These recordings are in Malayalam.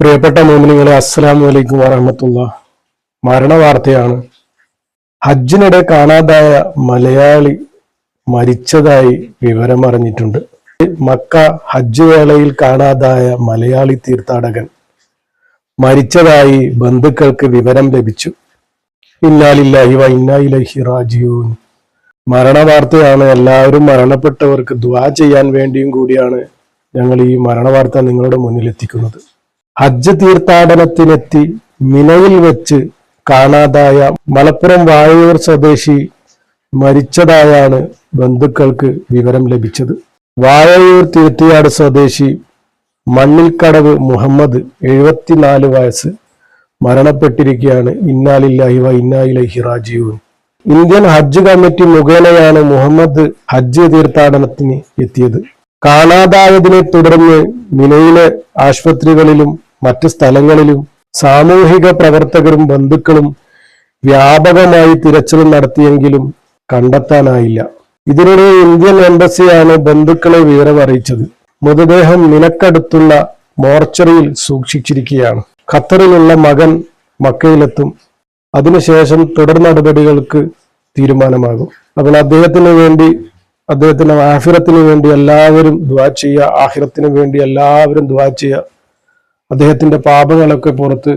പ്രിയപ്പെട്ട മോമിനികളെ അസ്സലാമു വലൈക്കും വറഹമത്തുള്ള. മരണ വാർത്തയാണ്. ഹജ്ജിനിടെ കാണാതായ മലയാളി മരിച്ചതായി വിവരം അറിഞ്ഞിട്ടുണ്ട്. മക്ക ഹജ്ജ് വേളയിൽ കാണാതായ മലയാളി തീർത്ഥാടകൻ മരിച്ചതായി ബന്ധുക്കൾക്ക് വിവരം ലഭിച്ചു. ഇന്നാലില്ലാഹി വ ഇന്നാ ഇലൈഹി റാജിഊൻ. മരണവാർത്തയാണ് എല്ലാവരും മരണപ്പെട്ടവർക്ക് ദ്വാ ചെയ്യാൻ വേണ്ടിയും കൂടിയാണ് ഞങ്ങൾ ഈ മരണ വാർത്ത നിങ്ങളുടെ മുന്നിൽ എത്തിക്കുന്നത് ഹജ്ജ് തീർത്ഥാടനത്തിനെത്തി മിനയിൽ വെച്ച് കാണാതായ മലപ്പുറം വാഴയൂർ സ്വദേശി മരിച്ചതായാണ് ബന്ധുക്കൾക്ക് വിവരം ലഭിച്ചത്. വാഴയൂർ തീർത്തിയാട് സ്വദേശി മണ്ണിൽക്കടവ് മുഹമ്മദ് എഴുപത്തിനാല് വയസ്സ് മരണപ്പെട്ടിരിക്കുകയാണ്. ഇന്നാലില്ലാഹി വ ഇന്നായിലഹി റാജീവൻ ഇന്ത്യൻ ഹജ്ജ് കമ്മിറ്റി മുഖേനയാണ് മുഹമ്മദ് ഹജ്ജ് തീർത്ഥാടനത്തിന് എത്തിയത്. കാണാതായതിനെ തുടർന്ന് മിനയിലെ ആശുപത്രികളിലും മറ്റ് സ്ഥലങ്ങളിലും സാമൂഹിക പ്രവർത്തകരും ബന്ധുക്കളും വ്യാപകമായി തിരച്ചിൽ നടത്തിയെങ്കിലും കണ്ടെത്താനായില്ല. ഇതിനിടെ ഇന്ത്യൻ എംബസിയാണ് ബന്ധുക്കളെ വിവരം അറിയിച്ചത്. മൃതദേഹം നിലക്കടുത്തുള്ള മോർച്ചറിയിൽ സൂക്ഷിച്ചിരിക്കുകയാണ്. ഖത്തറിലുള്ള മകൻ മക്കയിലെത്തും. അതിനുശേഷം തുടർ നടപടികൾക്ക് തീരുമാനമാകും. അപ്പോൾ അദ്ദേഹത്തിന് വേണ്ടി അദ്ദേഹത്തിന്റെ ആഹിറത്തിന് വേണ്ടി എല്ലാവരും ദ്വാ ചെയ്യുക ആഹിറത്തിന് വേണ്ടി എല്ലാവരും ദ്വാ ചെയ്യുക. അദ്ദേഹത്തിന്റെ പാപങ്ങളൊക്കെ പുറത്ത്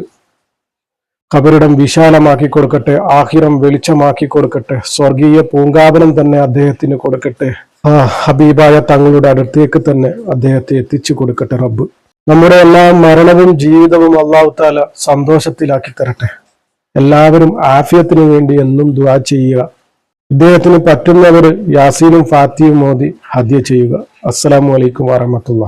കബറിടം വിശാലമാക്കി കൊടുക്കട്ടെ ആഹിറം വെളിച്ചമാക്കി കൊടുക്കട്ടെ സ്വർഗീയ പൂങ്കാവനം തന്നെ അദ്ദേഹത്തിന് കൊടുക്കട്ടെ. ആ ഹബീബായ തങ്ങളുടെ അടുത്തേക്ക് തന്നെ അദ്ദേഹത്തെ എത്തിച്ചു കൊടുക്കട്ടെ റബ്ബ്. നമ്മുടെ എല്ലാ മരണവും ജീവിതവും അള്ളാഹു താല സന്തോഷത്തിലാക്കി തരട്ടെ. എല്ലാവരും ആഫിയത്തിന് വേണ്ടി എന്നും ദുആ ചെയ്യുക. ഇദ്ദേഹത്തിന് പറ്റുന്നവർ യാസീനും ഫാത്തിയും മോദി ഹദ്യ ചെയ്യുക. അസ്സലാമു അലൈക്കും വറഹമത്തുള്ള